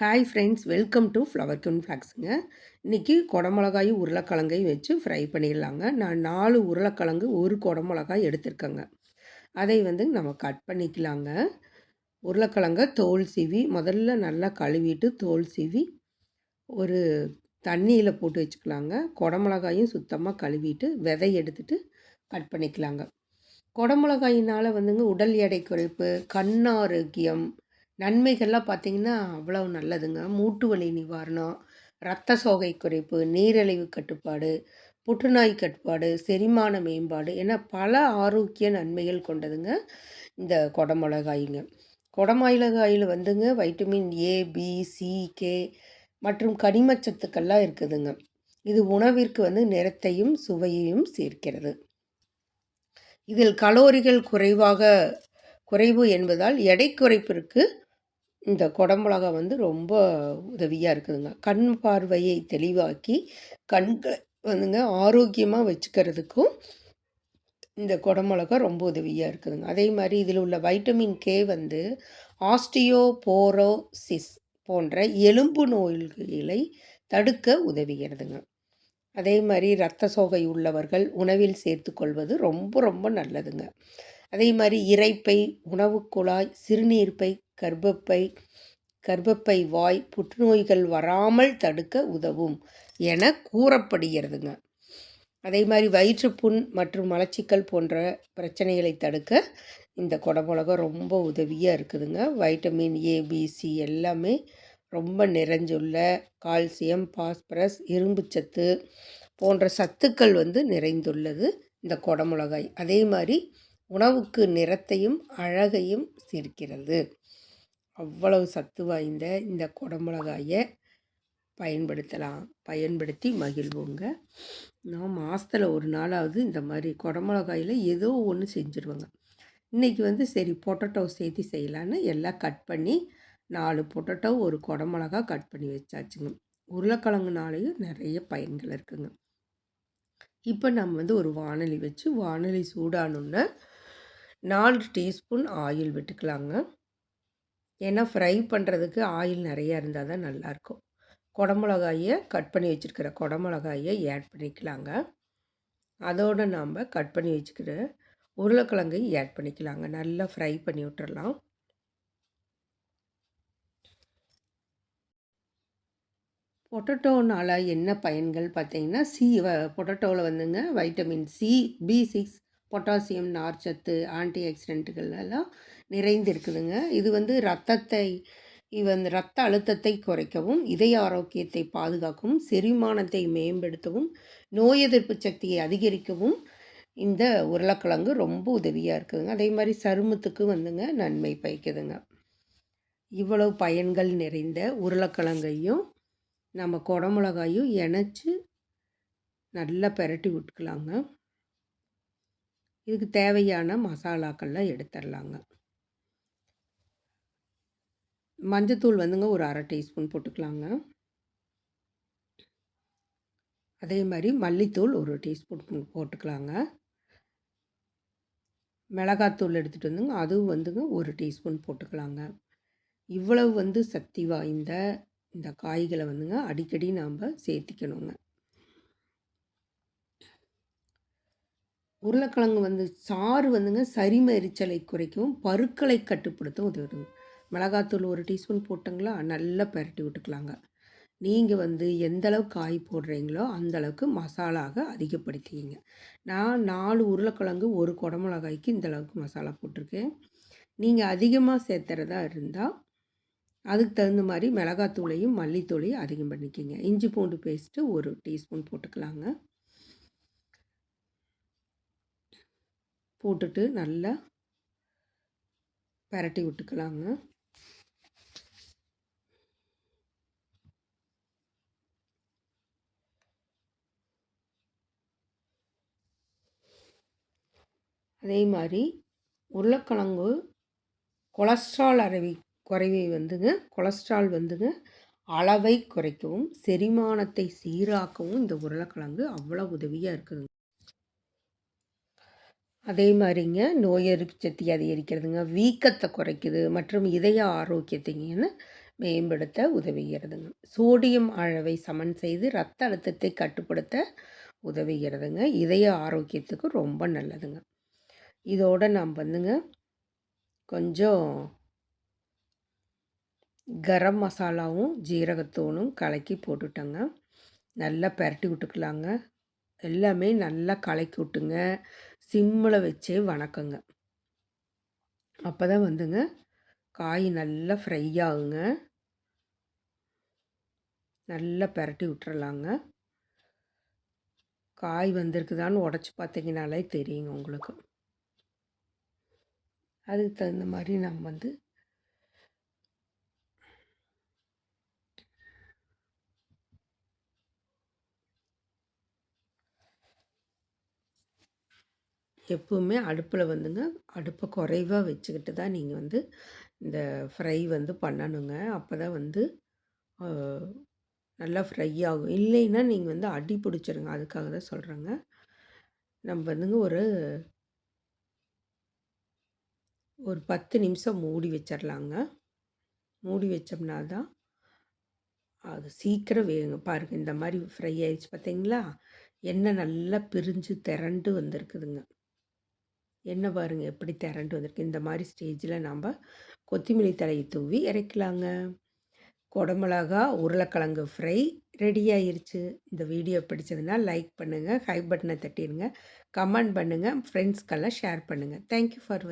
Hi friends welcome to flower queen ஃப்ளாக்ஸுங்க இன்றைக்கி குடமிளகாயும் உருளைக்கிழங்கையும் வச்சு ஃப்ரை பண்ணிடலாங்க. நான் நாலு உருளைக்கிழங்கு ஒரு குடமிளகாய் எடுத்திருக்கேங்க. அதை வந்து நம்ம கட் பண்ணிக்கலாங்க. உருளைக்கிழங்க தோல் சீவி முதல்ல நல்லா கழுவிட்டு தோல் சீவி ஒரு தண்ணியில் போட்டு வச்சுக்கலாங்க. குடமிளகாயும் சுத்தமாக கழுவிட்டு விதை எடுத்துட்டு கட் பண்ணிக்கலாங்க. குடமிளகாயினால் வந்துங்க உடல் எடை குறைப்பு கண் ஆரோக்கியம் நன்மைகள்லாம் பார்த்திங்கன்னா அவ்வளோ நல்லதுங்க. மூட்டு வலி நிவாரணம் இரத்த சோகை குறைப்பு நீரிழிவு கட்டுப்பாடு புற்றுநோய் கட்டுப்பாடு செரிமான மேம்பாடு என பல ஆரோக்கிய நன்மைகள் கொண்டதுங்க இந்த கொடமிளகாய்ங்க. கொடமிளகாயில் வந்துங்க vitamin A B C K மற்றும் கனிமச்சத்துக்கள்லாம் இருக்குதுங்க. இது உணவிற்கு வந்து நிறத்தையும் சுவையையும் சேர்க்கிறது. இதில் கலோரிகள் குறைவாக குறைவு என்பதால் எடை குறைப்பிற்கு இந்த குடமிளகா வந்து ரொம்ப உதவியாக இருக்குதுங்க. கண் பார்வையை தெளிவாக்கி கண்களை வந்துங்க ஆரோக்கியமாக வச்சுக்கிறதுக்கும் இந்த குடமிளகா ரொம்ப உதவியாக இருக்குதுங்க. அதே மாதிரி இதில் உள்ள வைட்டமின் கே வந்து ஆஸ்டியோபோரோசிஸ் போன்ற எலும்பு நோய்களை தடுக்க உதவுகிறதுங்க. அதே மாதிரி இரத்த சோகை உள்ளவர்கள் உணவில் சேர்த்து கொள்வது ரொம்ப ரொம்ப நல்லதுங்க. அதே மாதிரி இறைப்பை உணவு குழாய் சிறுநீர்ப்பை கர்ப்பப்பை கர்ப்பப்பை வாய் புற்றுநோய்கள் வராமல் தடுக்க உதவும் என கூறப்படுகிறதுங்க. அதே மாதிரி வயிற்றுப்புண் மற்றும் மலச்சிக்கல் போன்ற பிரச்சனைகளை தடுக்க இந்த குடமிளகம் ரொம்ப உதவியாக இருக்குதுங்க. வைட்டமின் ஏபிசி எல்லாமே ரொம்ப நிறைஞ்சுள்ள கால்சியம் பாஸ்பரஸ் இரும்புச்சத்து போன்ற சத்துக்கள் வந்து நிறைந்துள்ளது இந்த குடமிளகாய் அதே மாதிரி உணவுக்கு நிறத்தையும் அழகையும் சேர்க்கிறது. அவ்வளவு சத்து வாய்ந்த இந்த குடமிளகாயை பயன்படுத்தலாம் பயன்படுத்தி மகிழ்வோங்க. நான் மாதத்தில் ஒரு நாளாவது இந்த மாதிரி குடமிளகாயில் ஏதோ ஒன்று செஞ்சுருவேங்க. இன்றைக்கி வந்து சரி பொட்டட்டோ சேர்த்து செய்யலான்னு எல்லாம் கட் பண்ணி நாலு பொட்டட்டோ ஒரு குடமிளகா கட் பண்ணி வச்சாச்சுங்க. உருளைக்கிழங்குனாலேயும் நிறைய பயன்கள் இருக்குங்க. இப்போ நம்ம வந்து ஒரு வானொலி வச்சு வானொலி சூடானுன்னு நாலு டீஸ்பூன் ஆயில் விட்டுக்கலாங்க. ஏன்னா ஃப்ரை பண்ணுறதுக்கு ஆயில் நிறையா இருந்தால் தான் நல்லாயிருக்கும் குடமிளகாயை கட் பண்ணி வச்சுருக்கிற குடமிளகாயை ஆட் பண்ணிக்கலாங்க. அதோடு நாம் கட் பண்ணி வச்சுக்கிற உருளைக்கிழங்கை ஆட் பண்ணிக்கலாங்க. நல்லா ஃப்ரை பண்ணி விட்டுறலாம். பொட்டட்டோனால் என்ன பயன்கள் பார்த்தீங்கன்னா சி பொட்டட்டோவில் வந்துங்க vitamin C B six potassium நார்ச்சத்து ஆன்டி ஆக்சிடென்ட்டுகள் எல்லாம் நிறைந்திருக்குதுங்க. இது வந்து ரத்தத்தை வந்து ரத்த அழுத்தத்தை குறைக்கவும் இதய ஆரோக்கியத்தை பாதுகாக்கவும் செரிமானத்தை மேம்படுத்தவும் நோய் எதிர்ப்பு சக்தியை அதிகரிக்கவும் இந்த உருளைக்கிழங்கு ரொம்ப உதவியாக இருக்குதுங்க. அதே மாதிரி சருமத்துக்கு வந்துங்க நன்மை பயக்குதுங்க. இவ்வளவு பயன்கள் நிறைந்த உருளைக்கிழங்கையும் நம்ம குடமிளகாயும் இணைச்சி நல்லா பெரட்டி விட்டுக்கலாங்க. இதுக்கு தேவையான மசாலாக்கள்லாம் எடுத்துடலாங்க மஞ்சத்தூள் வந்துங்க ஒரு அரை டீஸ்பூன் போட்டுக்கலாங்க. அதே மாதிரி மல்லித்தூள் ஒரு டீஸ்பூன் போட்டுக்கலாங்க. மிளகாத்தூள் எடுத்துகிட்டு வந்துங்க அதுவும் வந்துங்க ஒரு டீஸ்பூன் போட்டுக்கலாங்க. இவ்வளவு வந்து சக்தி வாய்ந்த இந்த காய்களை வந்துங்க அடிக்கடி நாம் சேர்த்திக்கணுங்க. உருளைக்கிழங்கு வந்து சாறு வந்துங்க சரிம எரிச்சலை குறைக்கவும் பருக்களை கட்டுப்படுத்தவும் உதவிடுங்க மிளகாத்தூள் ஒரு டீஸ்பூன் போட்டுங்களா நல்லா பரட்டி விட்டுக்கலாங்க. நீங்கள் வந்து எந்த அளவுக்கு காய் போடுறீங்களோ அந்தளவுக்கு மசாலாக அதிகப்படுத்திக்கிங்க. நான் நாலு உருளைக்கிழங்கு ஒரு குடமிளகாய்க்கு இந்தளவுக்கு மசாலா போட்டிருக்கேன். நீங்கள் அதிகமாக சேர்த்துறதா இருந்தால் அதுக்கு தகுந்த மாதிரி மிளகாத்தூளையும் மல்லித்தூளையும் அதிகம் பண்ணிக்கிங்க. இஞ்சி பூண்டு பேஸ்ட்டு ஒரு டீஸ்பூன் போட்டுக்கலாங்க. போட்டுட்டு நல்லா பரட்டி விட்டுக்கலாங்க. அதே மாதிரி உருளைக்கிழங்கு கொலஸ்ட்ரால் அறவி குறைவை வந்துங்க கொலஸ்ட்ரால் வந்துங்க அளவை குறைக்கவும் செரிமானத்தை சீராக்கவும் இந்த உருளைக்கிழங்கு அவ்வளோ உதவியாக இருக்குதுங்க. அதே மாதிரிங்க நோய் எதிர்ப்பு சக்தி அதிகரிக்கிறதுங்க வீக்கத்தை குறைக்குது மற்றும் இதய ஆரோக்கியத்தைங்கன்னு மேம்படுத்த உதவுகிறதுங்க. சோடியம் அளவை சமன் செய்து ரத்த அழுத்தத்தை கட்டுப்படுத்த உதவுகிறதுங்க. இதய ஆரோக்கியத்துக்கு ரொம்ப நல்லதுங்க. இதோட நாம் வந்துங்க கொஞ்சம் கரம் மசாலாவும் ஜீரகத்தூளும் கலக்கி போட்டுட்டோங்க. நல்லா பரட்டி விட்டுக்கலாங்க. எல்லாமே நல்லா கலக்கி விட்டுங்க. சிம்மில் வச்சே வணக்கங்க. அப்போ தான் வந்துங்க காய் நல்லா ஃப்ரை ஆகுங்க. நல்லா பெரட்டி விட்டுறலாங்க. காய் வந்திருக்குதான்னு உடச்சி பார்த்தீங்கனாலே தெரியுங்க உங்களுக்கு. அதுக்கு தகுந்த மாதிரி நம்ம வந்து எப்பவுமே அடுப்பில் வந்துங்க அடுப்பை குறைவாக வச்சுக்கிட்டு தான் நீங்கள் வந்து இந்த ஃப்ரை வந்து பண்ணணுங்க. அப்போ தான் வந்து நல்லா ஃப்ரை ஆகும். இல்லைன்னா நீங்கள் வந்து அடி பிடிச்சிருங்க. அதுக்காக தான் சொல்கிறேங்க நம்ம வந்துங்க ஒரு ஒரு பத்து நிமிஷம் மூடி வச்சிடலாங்க மூடி வச்சோம்னா தான் அது சீக்கிரம் வேகுங்க. பாருங்கள் இந்த மாதிரி ஃப்ரை ஆயிடுச்சு பார்த்தீங்களா எண்ணெய் நல்லா பிரிஞ்சு திரண்டு வந்திருக்குதுங்க. என்ன பாருங்கள் எப்படி திரண்டு வந்திருக்கு. இந்த மாதிரி ஸ்டேஜில் நம்ம கொத்திமல்லி தலையை தூவி இறக்கலாங்க. குடமிளகா உருளைக்கிழங்கு ஃப்ரை ரெடி ஆயிருச்சு. இந்த வீடியோ பிடிச்சதுன்னா லைக் பண்ணுங்கள் ஹை பட்டனை தட்டிடுங்க கமெண்ட் பண்ணுங்கள் ஃப்ரெண்ட்ஸ்க்கெல்லாம் ஷேர் பண்ணுங்கள் தேங்க்யூ ஃபார்